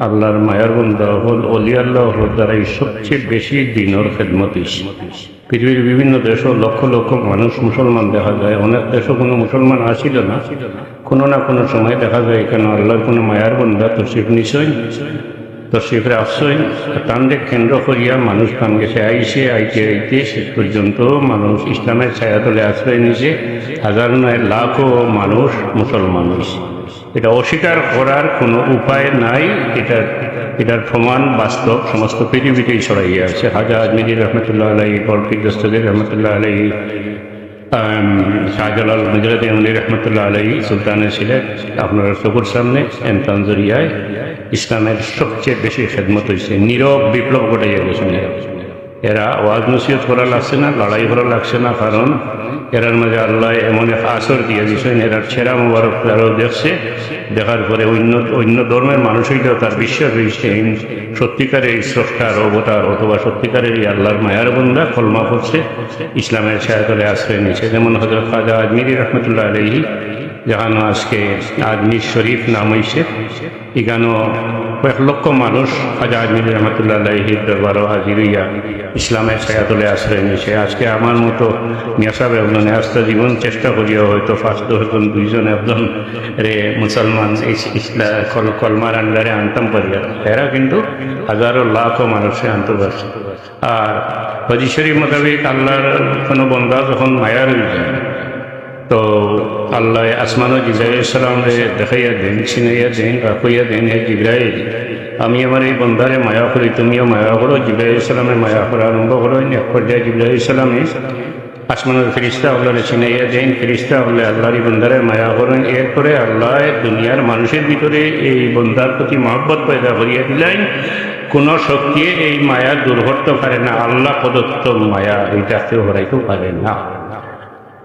আল্লাহর মায়ার বন্ধা হল অলি আল্লাহ হল দ্বারাই সবচেয়ে বেশি দিনর খেদমত পৃথিবীর বিভিন্ন দেশও লক্ষ লক্ষ মানুষ মুসলমান দেখা যায়। অনেক দেশও কোনো মুসলমান আসিল না। কোনো না কোনো সময় দেখা যায় কেন আল্লাহর কোনো মায়ার বন্ধা তো শিব নিশ্চয় তো শিবরে আশ্রয় তানদের কেন্দ্র করিয়া মানুষ তান গেছে আইসে, আইতে আইতে শেষ পর্যন্ত মানুষ ইসলামের ছায়াতলে আশ্রয় নিছে। হাজার নয় লাখো মানুষ মুসলমান হয়েছে এটা অস্বীকার করার কোনো উপায় নাই। এটা, এটার প্রমাণ বাস্তব, সমস্ত পৃথিবীতেই ছড়াইয়া আছে। হাজা আজমিরি রহমতুল্লাহ আলাই বরফিক দস্তগীর রহমতুল্লাহ আলাই শাহজালাল উনি রহমতুল্লাহ আলাই সুলতানের ছিলেন আপনার চকুর সামনে, এম এমতানজরিয়ায় ইসলামের সবচেয়ে বেশি খেদমত হয়েছে নীরব বিপ্লব ঘটাইয়া গেছে। এরা ওয়াজ নসিহত করা লাগছে না, লড়াই করা লাগছে না, কারণ এরার মাঝে আল্লাহ এমন এক আসর দিয়ে দিয়েছেন, এরার ছেঁড়া মুবারক তারাও দেখছে। দেখার পরে অন্য অন্য ধর্মের মানুষইটাও তার বিশ্বাস হয়েছে, সত্যিকারের এই স্রষ্টার অবতার অথবা সত্যিকারের এই আল্লাহর মায়ার বন্ধা কলমা করছে ইসলামের ছায়াতলে আশ্রয় নিয়েছে। যেমন হজরত খাজা আজমিরি রহমতুল্লাহ আলহী যেখানে আজকে আজমির শরীফ নাম হয়েছে এখানেও কয়েক লক্ষ মানুষ খাজা আজমির রহমতুল্লাহ আলহির দরবারও হাজির হইয়া ইসলামের ছায়াতলে আশ্রয় নিয়েছে। আজকে আমার মতো মিয়াসাব একজনে আস্থা জীবন চেষ্টা করিয়া হয়তো ফার্স্ট দশজন দুইজন, একজন রে মুসলমান এই ইসলা কল কলমার আন্ডারে আনতাম করিয়া এরা কিন্তু হাজারো লাখো মানুষে আনতে পারছে আর হজি শরীফ মোতাবেক আল্লাহর কোনো বন্ধা যখন মায়ার হয়ে যায় তো আল্লাহ আসমানো জিব্রাইসালাম দেখাইয়া দেন, ছিনাইয়া দেন, রাখইয়া দেন, হে জিব্রাইল, আমি আমার এই বন্ধারে মায়া করি, তুমিও মায়া করো জিব্রাইসালামে মায়া করা আরম্ভ করো এক পর্যায়ে জিব্রাইসালামে আসমানের ফিরিস্তা আল্লাহরে ছিনাইয়া দেন ফিরিস্তা হলে আল্লাহরই বন্ধারে মায়া করেন এরপরে আল্লাহ দুনিয়ার মানুষের ভিতরে এই বন্ধার প্রতি মহব্বত পয়দা করিয়া দিলেন। কোনো শক্তি এই মায়া দূর করতে পারে না, আল্লাহ প্রদত্ত মায়া এইটাকে হরাইতেও পারে না।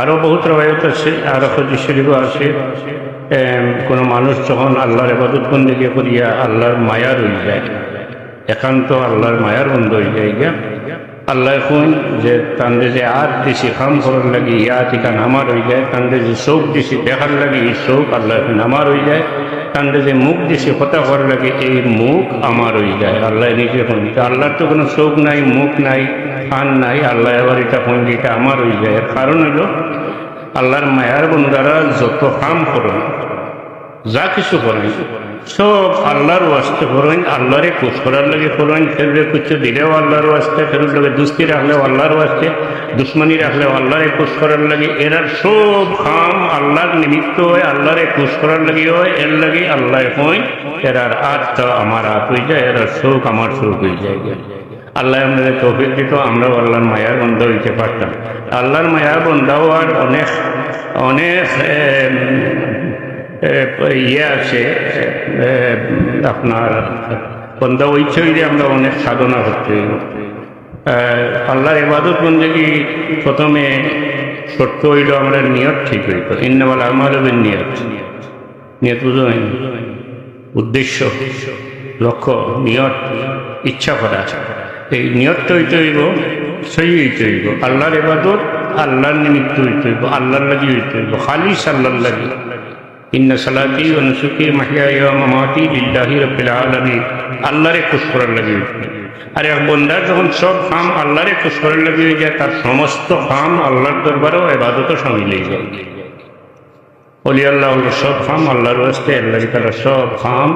আরও বহুত রবায়ত আছে আরও হজি শরীফও আছে। কোনো মানুষ যখন আল্লাহর এবাদত বন্দিকে করিয়া আল্লাহর মায়া হয়ে যায়, একান্ত আল্লাহর মায়ার বন্ধ হয়ে যায় গিয়া আল্লাহ এখন যে, তান্দে যে আর দিছি খাম করার লাগি, ইয়া ঠিকান আমার হয়ে যায়, তান্দে যে শোক দিছি দেখার লাগি, এই শোক আল্লাহ এখন আমার হয়ে যায়। তান্ডে যে মুখ দিছে হতা করার লাগে এই মুখ আমার হয়ে যায় আল্লাহ নিজে এখন আল্লাহর তো কোনো শোক নাই, মুখ নাই খান নাই, আল্লাহ আবার এটা কোন এটা আমার হয়ে যায় এর কারণ হলো, আল্লাহর মায়ার বন্ধারা যত কাম করেন যা কিছু করেন সব আল্লাহর ওয়াস্তে করেন আল্লাহরে কুশ করার লাগে করেন ফেরবে কুচ্ছে দিলেও আল্লাহর ওয়াস্তে, ফেরুর লাগে দুস্তি রাখলেও আল্লাহর ওয়াস্তে দুশ্মনী রাখলেও আল্লাহরে কুশ করার লাগে, এরার সব কাম আল্লাহর নিমিত্ত হয় আল্লাহরে কুশ করার লাগে হয়, এর লাগে আল্লাহ হয়, এরার আত্মা আমার আত হয়ে যায়, এরার শোক আমার শোক হয়ে যায়। আল্লাহ আমাদের তৌফিক দিত, আমরাও আল্লাহর মায়ার বন্ধ হইতে পারতাম। আল্লাহর মায়ার বন্ধাও আর অনেক অনেক ইয়ে আছে আপনার বন্ধা ইচ্ছে হইলে আমরা অনেক সাধনা করতে। আল্লাহর ইবাদত বন্দেগি প্রথমে সত্য হইল আমরা নিয়ত ঠিক হইত ইন্নবাল আমার নিয়ত নিয়ত বুঝো হয়নি উদ্দেশ্য, লক্ষ্য, নিয়ত, ইচ্ছা করা। এই নিয়ত হইতে হইব, সহি হইতে হইব। আল্লাহর এবাদত আল্লাহর নিমিত্ত হইতে হইব, আল্লাহর লাগি হইতে হইব। খালিস আল্লাহর লাগি। ইন্না সালাতি ও নুসুকি মাহিয়া মামাতি লিল্লাহি রব্বিল আলামিন। আল্লাহরে খুশ করার লাগি। আর এক বন্দার যখন সব কাম আল্লাহরে খুশ করার লাগি যায়, তার সমস্ত কাম আল্লাহর দরবারেও এবাদতও সামিল যায়। অলি আল্লাহ সব খাম আল্লাহর ওয়াস্তে আল্লাহ তালা সব খাম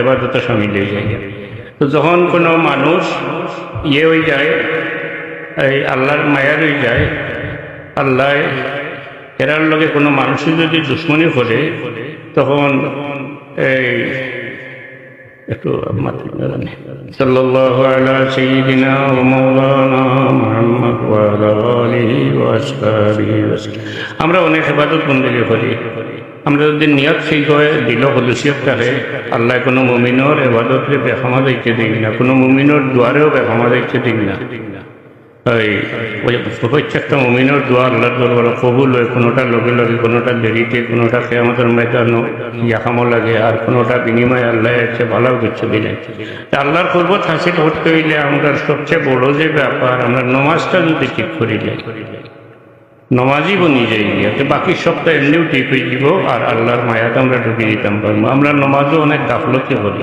এবাদত সামিল হয়ে যায়। তো যখন কোনো মানুষ ইয়ে হয়ে যায়, এই আল্লাহর মায়ার হয়ে যায়, আল্লাহ এরার লগে কোনো মানুষের যদি দুশ্মনী করে, তখন এই আমরা অনেক ইবাদত বন্দেগী করি। আমরা যদি নিয়ত ঠিক হয়, দিল হলুসিয়ত থাকে আল্লাহ কোনো মুমিনর এবাদতরে বেখামা দেখতে দিই না, কোনো মুমিনর দুয়ারেও বেখামা দেখতে দিই না। এই প্রত্যেকটা মমিনের দোয়া আল্লাহ দরবার কবুল হয় কোনোটা লগে লগে, কোনোটা দেরিতে, কোনোটা খেয়ামতের ময়দান ইয়াকামো লাগে, আর কোনোটা বিনিময় আল্লাহ আছে ভালো কিছু দিলে। আল্লাহর কর্বত হাসিল করতে হইলে আমরা সবচেয়ে বড় যে ব্যাপার, আমরা নমাজটা যদি ঠিক করিলে নমাজি বনি যাই গিয়াতে বাকি সপ্তাহ এমনিও ঠিক হয়ে যাব আর আল্লাহর মায়াতে আমরা ঢুকে দিতাম পারব আমরা নমাজও অনেক গাফলতে করি।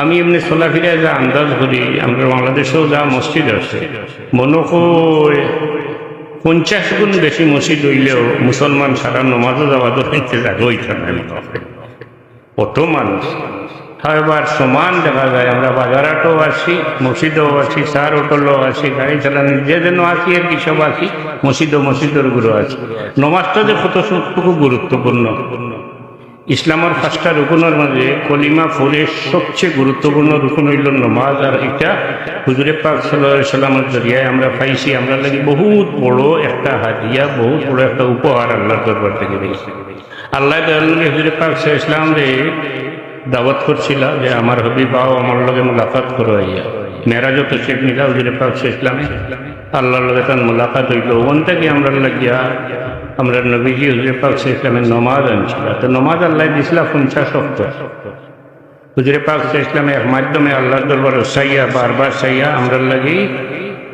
আমি এমনি চলাফিরে যা আন্দাজ করি, আমরা বাংলাদেশেও যা মসজিদ আছে, মনে পঞ্চাশ গুণ বেশি মসজিদ হইলেও মুসলমান সারা নমাজও যাওয়া তো হইতে মোটামুটি। কত মানুষ। এবার সমান দেখা যায়। আমরা বাজারাটও আছি মসজিদও আছি সার হোটেলও আছি গাড়ি চালানো, যে যেন আছি আর কি সব আছি মসজিদ ও মসজিদের গুরু আছে। নমাজটা যে কত খুব গুরুত্বপূর্ণ। ইসলামের পাঁচটা রুকুনের মাঝে কলিমা ফুলের সবচেয়ে গুরুত্বপূর্ণ রুকুন হইল নমাজ আর এটা হুজুরে পাক সাল্লামের জরিয়ায় আমরা পাইছি। আমরা লাগি বহুত বড় একটা হাদিয়া, বহুত বড় একটা উপহার আল্লাহর দরবার থেকে দিয়েছি আল্লাহ হুজুরে পাক সাল্লাম রে দাওয়াত করছিল যে আমার হবি বাও আমার লগে মুলাকাত করো আইয়া। মেরাজও তো শেখ নিলা সাল্লাল্লাহু ইসলামে আল্লাহর লগে তার মুলাকাত হইল। ওখান থেকে আমরা লাগিয়া আমরা নবীজি হুজুরে পাক ইসলামের নমাজ আনছিল তো নমাজ আল্লাহ দিছিল পঞ্চাশ অক্ট হুজুরে পাক ইসলামের মাধ্যমে আল্লাহর দরবার সাইয়া, বারবার সাইয়া আমরা লাগি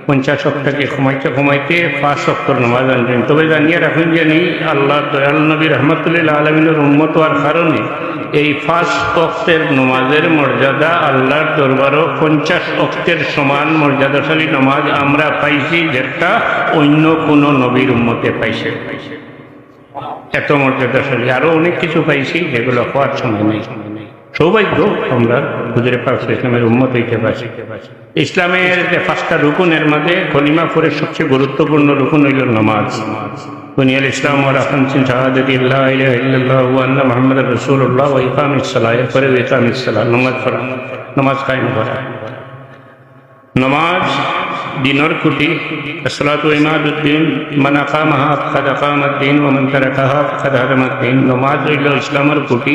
পঞ্চাশ সপ্তাহকে ঘুমাইতে ঘুমাইতে পাঁচ সপ্তাহ নমাজ আনছেন। তবে জানিয়ে রাখুন জানি আল্লাহ দয়াল নবী রহমতুল্লাহ আলমিনের উন্মত হওয়ার কারণে এই পাঁচ অক্তের নমাজের মর্যাদা আল্লাহর দরবারও পঞ্চাশ অক্তের সমান মর্যাদাশালী নমাজ আমরা পাইছি যেটা অন্য কোনো নবীর উন্মতে পাইছে। এত মর্যাদাশালী। আরও অনেক কিছু পাইছি যেগুলো হওয়ার সময় নেই। সৌভাগ্য আমরা হুজুরে পাক ইসলামের উন্মত হইতে পারছি। ইসলামের যে পাঁচটা রুকুনের কলিমা করে সবচেয়ে গুরুত্বপূর্ণ রুকুন হইল নমাজ। বুনিয়াল ইসলাম ওয়া রাহমাতুন শাহাদাতি লা ইলাহা ইল্লাল্লাহ ওয়া আন্না মুহাম্মাদার রাসূলুল্লাহ ওয়া ইকামিস সালাহ এরপরে ইকামিস সালাহ নামাজ পড়া নামাজ কায়েম করা নমাজ দিনর খুঁটি। আসসালাতু ইমাদুদ্দিন, মান আকামাহা ফাকাদ আকামাদ্দিন, ওয়া মান তারাকাহা ফাকাদ হাদামাদ্দিন নমাজ হইল ইসলামের খুঁটি।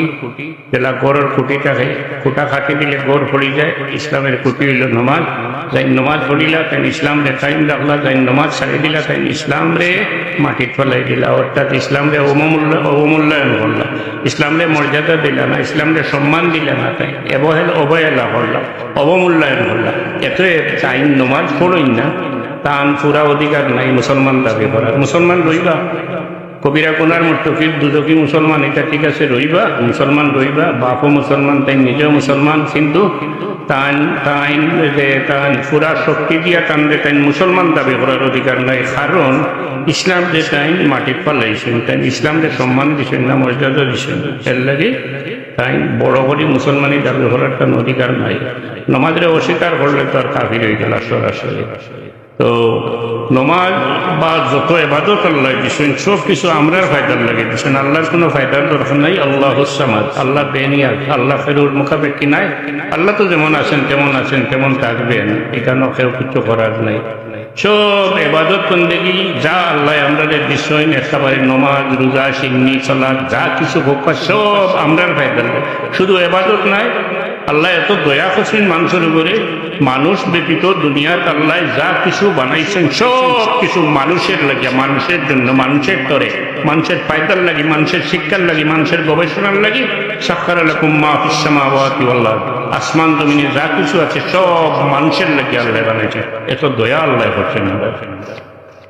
যেটা গড়ের খুঁটি থাকে খুঁটা খাটি দিলে গড় পড়ি যায়, ইসলামের খুঁটি হইল নমাজ। যাই নমাজ পড়িলা তাই ইসলাম রে টাইম রাখলা। যাই নমাজ ছাড়ি দিলা, তাই ইসলাম রে মাটির ফলাই দিলা। অর্থাৎ ইসলাম রে অবমূল্য অবমূল্যায়ন করলা। ইসলাম রে মর্যাদা দিলা না, ইসলাম রে সম্মান দিলা না, তাই অবহেল অবহেলা করলাম অবমূল্যায়ন করলাম এত চাই নমাজ পড়ই না, তান পুরা অধিকার নাই, মুসলমান দাবি করার। মুসলমান রইবা। কবিরা কোনার মুর্তকির দুদকি মুসলমান, এটা ঠিক আছে, রইবা। মুসলমান রইবা, বাপও মুসলমান, তাই নিজেও মুসলমান, কিন্তু তান, তাইন তান পুরা শক্তি দিয়া টানলে তাই মুসলমান দাবি করার অধিকার নাই। কারণ ইসলাম যে তাই মাটির পালাইছেন তাই ইসলাম যে সম্মান দিছেন না, মর্যাদা দিছেন। এর লাগে তাই বড় করে মুসলমানি দাবি করার তার অধিকার নাই। নমাজরে অস্বীকার করলে তো আর কাফির হয়ে গেল সরাসরি। তো নমাজ বা যত এবাদত আল্লাহ দিচ্ছেন সব কিছু আমরার ফায়দার লাগে দিচ্ছেন আল্লাহর কোনো ফায়দার দরকার নাই, আল্লাহ হুসামাদ আল্লাহ বেনিয়াদ আল্লাহ ফেরুর মুখাপেক্ষি নাই। আল্লাহ তো যেমন আছেন, তেমন আছেন, তেমন থাকবেন। এখানে কেউ কিছু করার নাই। সব এবাদত বন্দেগি, যা আল্লাহ আমরা দিচ্ছেন একেবারে নমাজ, রোজা, সিন্নি চলার যা কিছু হোক সব আমরার ফায়দার শুধু এবাদত নাই, আল্লাহ এত দয়া করছেন মানুষের উপরে। মানুষ ব্যতীত দুনিয়ার আল্লাহ যা কিছু বানাইছেন, সব কিছু মানুষের লাগে, মানুষের জন্য, মানুষের তরে। মানুষের ফায়দার লাগি, মানুষের শিক্ষার লাগি, মানুষের গবেষণার লাগি। সাক্ষার আলাকুম মা ফিসামাওয়াতি আল্লাহ আসমান জমিনে যা কিছু আছে সব মানুষের লাগি আল্লাহ বানাইছে এত দয়া আল্লাহ করছেন।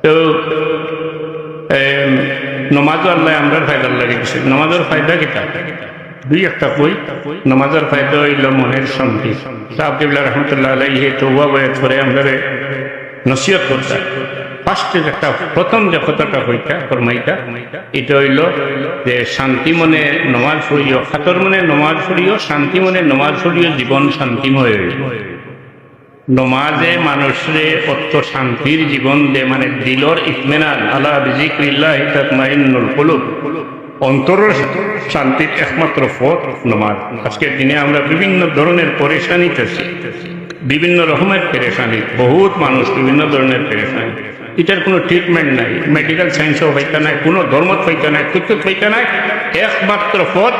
তো নমাজ আল্লাহ আমরা ফায়দার লাগে নমাজের ফায়দা কিতা? দুই একটা কই নামাজের ফায়দা হইল মনের শান্তি। সাহেবুল্লাহ রহমতুল্লাহ আলাইহি করে আমরা নসিহত করতে ফার্স্টে একটা প্রথম যে কথাটা হইতা ফরমাইটা এটা হইল যে শান্তি মনে নমাজ পড়িও, খাতর মনে নমাজ পড়িও, শান্তি মনে নমাজ পড়িও, জীবন শান্তিময় নমাজে মানুষরে অত শান্তির জীবন দে মানে দিলর ইতমেনান আল্লাহ বিজিক্রিল্লাহ তাতমাইন্নুল কুলুব। অন্তরের শান্তির একমাত্র পথ নমাজ। আজকের দিনে আমরা বিভিন্ন ধরনের পরেশানিতে আছি বিভিন্ন রকমের পেরেশানি। বহুত মানুষ বিভিন্ন ধরনের পেরেশানি। এটার কোনো ট্রিটমেন্ট নাই। মেডিকেল সায়েন্সও হইতে নাই, কোনো ধর্ম হইতে নাই কিছু হইতে নাই। একমাত্র পথ,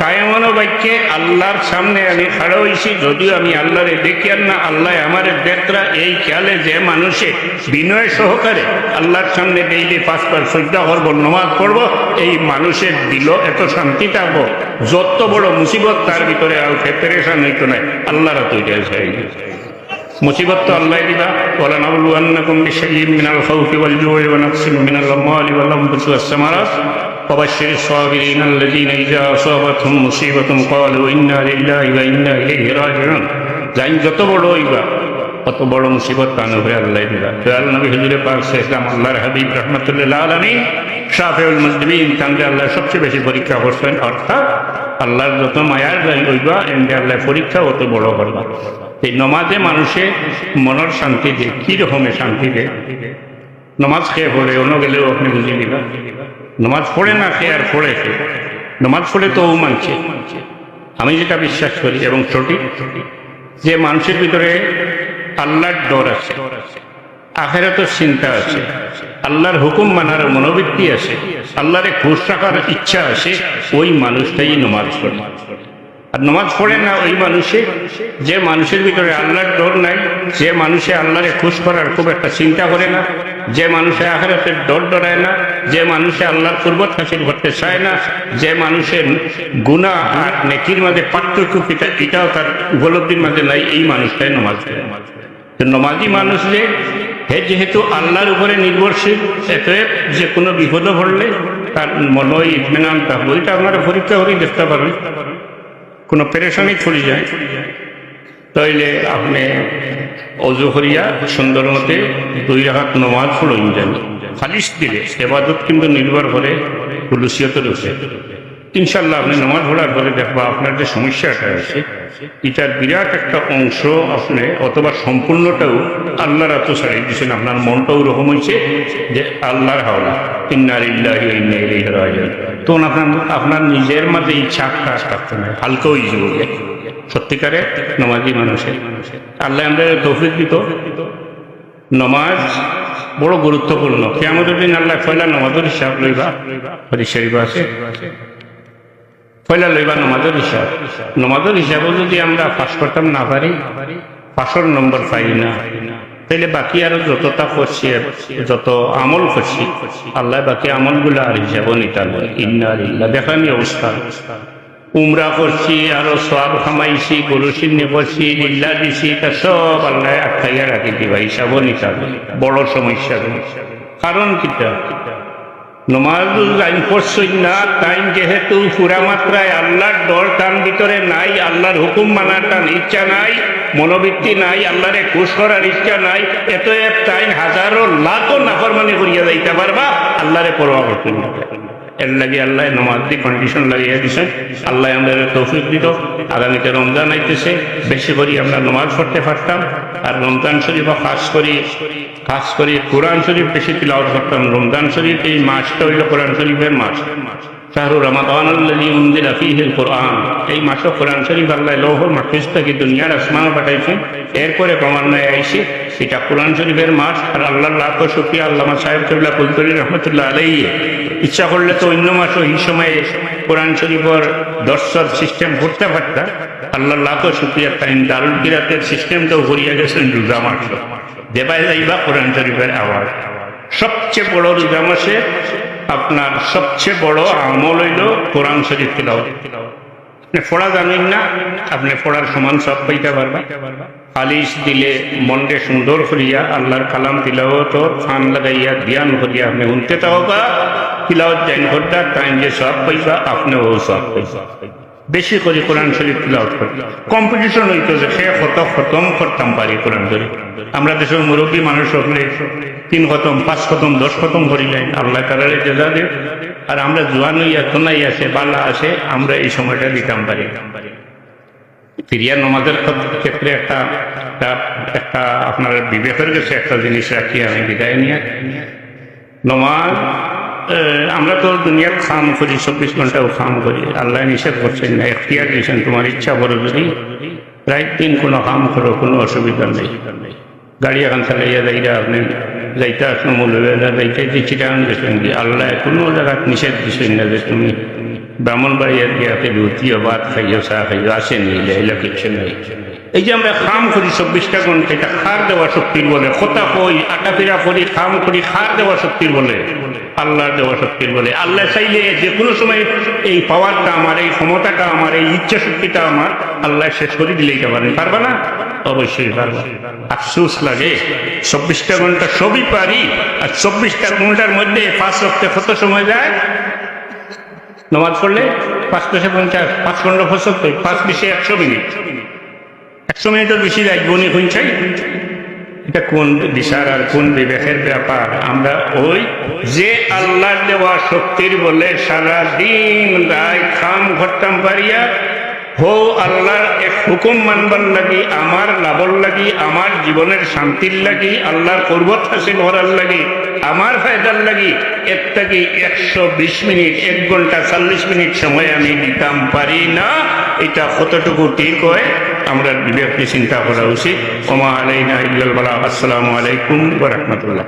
কায়মানো বাক্যে আল্লাহর সামনে আমি খাড়া হয়েছি যদিও আমি আল্লাহরে দেখি আর না, আল্লাহ আমার দেখরা, এই খেয়ালে যে মানুষে বিনয় সহকারে আল্লাহর সামনে ডেইলি পাঁচ পাঁচ শ্রদ্ধা করব, নমাজ পড়ব, এই মানুষের দিল এত শান্তি থাকব যত বড় মুসিবত, তার ভিতরে আর পেরেশান হইতো নাই। আল্লাহরা তৈরি হয়ে মুসিবত তো আল্লাহ দিবা ওয়ালা নাবলুয়ান্নাকুম বিশাইয়্যিন মিনাল খাউফি ওয়াল জু'i ওয়া নাকসিন মিনাল আমওয়ালি ওয়াল আনফুসি ওয়াস সামারাত وبشر الصابرين الذين إذا أصابتهم مصيبة قالوا إنا لله وإنا إليه راجعون যাই যত বড় হইবা অত বড় মুসিবত তান উপরে আল্লাহ দিবা দয়াল নবী হুজুরে পাক ইসলাম আল্লাহর হাবিব রহমতুল্লাহ আলামিন শাফিউল মুসলিমিন তানকে আল্লাহ সবচেয়ে বেশি পরীক্ষা করছেন অর্থাৎ আল্লাহর যত মায়ার যাই হইবা এমনি আল্লাহ পরীক্ষা অত বড় করবা এই নমাজে মানুষে মনের শান্তি দেয়, কি রকমের শান্তি দেয়? নমাজ খেয়ে পড়ে অন্য গেলেও আপনি বুঝে দিবা নমাজ পড়ে না খেয়ে আর পড়ে খেয়ে নমাজ পড়ে তো ও মানছে। আমি যেটা বিশ্বাস করি এবং সঠিক, যে মানুষের ভিতরে আল্লাহর ডর আছে আখেরাতের চিন্তা আছে, আল্লাহর হুকুম মানার মনোবৃত্তি আছে, আল্লাহরে খুশ রাখার ইচ্ছা আছে, ওই মানুষটাই নমাজ পড়ে। আর নমাজ পড়ে না ওই মানুষে, যে মানুষের ভিতরে আল্লাহর ডর নাই, যে মানুষে আল্লাহরে খুশ করার খুব একটা চিন্তা করে না, যে মানুষে আখেরাতের ডর ডরায় না, যে মানুষে আল্লাহর কুরবত হাসিল করতে চায় না, যে মানুষের গুণা আর নেকির মাঝে পার্থক্য এটাও তার উপলব্ধির মাঝে নাই, এই মানুষটাই নমাজ নমাজি মানুষ যে, হে যেহেতু আল্লাহর উপরে নির্ভরশীল এতএব যে কোনো বিপদে পড়লে তার মনে ইতমেনান থাকব এটা আপনারা পরীক্ষা করে দেখতে পারবেন। কোনো পেরেশানি ছড়ি যায়, তাইলে আপনি অজু করিয়া সুন্দর মতে দুই রাখাত নমাজ পড়ুন যান। খালিশ দিলে এবাদত কিন্তু নির্ভর করে হুলুসিয়তের উপরে। ইনশাল্লাহ আপনি নমাজ পড়ার পরে দেখবা আপনার যে সমস্যাটা আছে, এটার বিরাট একটা অংশ আপনি অথবা সম্পূর্ণটাও আল্লাহর এত ছাড়িয়ে দিয়েছেন। আপনার মনটাও ওরকম হয়েছে যে আল্লাহর হাওলা। তখন আপনার আপনার নিজের মাঝে ইচ্ছা কাজ করতে নাই হালকা হয়ে যাবে সত্যিকারে নমাজি মানুষের। আল্লাহ আমাদের তৌফিক দিত। নমাজ বড় গুরুত্বপূর্ণ। কেমন দিন আল্লাহ ফয়লা নমাজের হিসাব লইবা? হরি শরীফ আছে। পয়লা লইবা নমাজের হিসাব। নমাজের হিসাবও যদি আমরা পাস করতাম না পারি পাঁচশোর নম্বর পাই না। তাইলে বাকি আরও যতটা করছি, যত আমল করছি, আল্লাহ বাকি আমলগুলো আর হিসাবও নিতাম ইন্না ইল্লা দেখানি অবস্থা। উমরা করছি, আরও সব খামাইছি গরু সিন্নি করছি লিল্লা দিছি, তা সব আল্লাহ আটকাইয়া রাখি দিবা হিসাবও নিতাম বড় সমস্যা। কারণ কিটা? নমাজ আইন পড়ছই না টাইম যেহেতু পুরা মাত্রায় আল্লাহর ডর তার ভিতরে নাই, আল্লাহর হুকুম মানার টান ইচ্ছা নাই, মনোবৃত্তি নাই, আল্লাহরে খুশ করার ইচ্ছা নাই এত এক টাইম হাজারো লাখো নাফরমানি করিয়া যাইতে পারবা, আল্লাহরে পরোয়া করতে না এর লাগে আল্লাহ নমাজ কন্ডিশন লাগিয়ে দিছে। আল্লাহ আমাদের তৌফিক দিত। আগামীতে রমজান আইতেছে। বেশি করে আমরা নমাজ পড়তে পারতাম। আর রমজান শরীফ খাস করি খাস করি কোরআন শরীফ বেশি তিলাওয়াত করতাম। রমজান শরীফ এই মাসটা হইল কোরআন শরীফের মাস। শাহরু রমাদান উনজিলা ফীহিল কোরআন। এই মাসে কোরআন শরীফ আল্লাহ লৌহর মাহফিজ থেকে দুনিয়ার আসমানও পাঠাইছেন এরপরে ক্রমান্বয়ে আইসি, এটা কোরআন শরীফের মাস, আর আল্লাহ লাখ শুক্রিয়া আল্লামা সাহেব কবিল্লা কুলতরি রহমতুল্লাহ আলাই ইচ্ছা করলে তো অন্য মাসও এই সময়ে কোরআন শরীফের দর্শর সিস্টেম করতে পারতাম আল্লাহ লাখ শুক্রিয়া টাইম দারুল কিরাতের সিস্টেমটাও করিয়া গেছেন রোজা মাস। দেবাই যাইবা কোরআন শরীফের আওয়াজ। সবচেয়ে বড় রোজা মাসে আপনার সবচেয়ে বড় আমল হইল কোরআন শরীফ তিলাও ফোড়া জানেন না, আপনি ফোড়ার সমান সব পাইতে পারবা আলিশ দিলে মনকে সুন্দর করিয়া আল্লাহর কালাম তিলাওয়াত ফান লাগাইয়া ধ্যান করিয়া আপনি শুনতে থাকা তিলাওয়াত জাইন করতা টাইম যে সব পাইবা আপনিও সব পাইবা বেশি করে কোরআন শরীফ তিলাওয়াত করি। কম্পিটিশন হইতো যে সে কত খতম করতাম পারি কোরআন শরীফ। আমরা দেশের মুরব্বী মানুষ হলে তিন খতম, পাঁচ খতম, দশ খতম করিলেন আল্লাহ তালারে জেজা দেব আর আমরা জোয়ান হইয়া তোনাই আছে বালা আছে আমরা এই সময়টা দিতাম পারি। ফিরিয়া নমাজের ক্ষেত্রে একটা একটা আপনার বিবেকের কাছে একটা জিনিস রাখি আমি, বিদায় নিয়ে। নমাজ আমরা তো দুনিয়ার খাম করি চব্বিশ ঘন্টাও খাম করি। আল্লাহ নিষেধ করছেন না, এখতিয়ার দিয়েছেন, তোমার ইচ্ছা করো যদি রাত দিন কোনো কাম করো, কোনো অসুবিধা নেই। গাড়ি এখন চালাইয়া যাইরা আপনি যাইতে আসলো মৌলবেলা যাইতে দিচ্ছি টান গেছেন কি? আল্লাহ কোনো জায়গায় নিষেধ দিচ্ছেন না যে তুমি ব্রাহ্মণ বাড়িয়ার গিয়াতে রুটিও ভাত খাইও, চা খাইও, আসেনি এলা কিচ্ছু নেই। এই যে আমরা খাম করি চব্বিশটা ঘণ্টা এটা খার দেওয়া শক্তির বলে। খোতা কই আটাফেরা করি, খাম করি, খার দেওয়া শক্তির বলে। আল্লাহর দেওয়া শক্তির বলে। আল্লাহ চাইলে যে কোনো সময় এই পাওয়ারটা আমার, এই ক্ষমতাটা আমার, এই ইচ্ছা শক্তিটা আমার, আল্লাহ শেষ করে দিলেই পারেন পারবা না? অবশ্যই পারবা। আফসোস লাগে। চব্বিশটা ঘণ্টা সবই পারি, আর চব্বিশটা ঘণ্টার মধ্যে পাঁচ রক্তে কত সময় যায়? নমাজ পড়লে পাঁচ দশে পঞ্চাশ, পাঁচ ঘণ্টা পাঁচ বিশে একশো মিনিট। একশো মিনিটের বেশি লাগবে উনি চাই এটা কোন দিশার আর কোন বিবেকের ব্যাপার? আমরা ওই যে আল্লাহর দেওয়া শক্তির বলে সারা দিন রায় খাম ঘটতাম পারিয়া হো আল্লাহর এক হুকুম মানবার লাগি, আমার লাভর লাগি, আমার জীবনের শান্তির লাগি, আল্লাহর পর্বত হাসিল করার লাগি আমার ফায়দার লাগি এর থেকে একশো বিশ মিনিট, এক ঘণ্টা চল্লিশ মিনিট সময় আমি দিতাম পারি না। এটা কতটুকু ঠিক হয়? আমরা বিবেককে চিন্তা করা উচিত। ওমা আলাইনা ইল্লাল বালা। আসসালামু আলাইকুম রাহমাতুল্লাহ।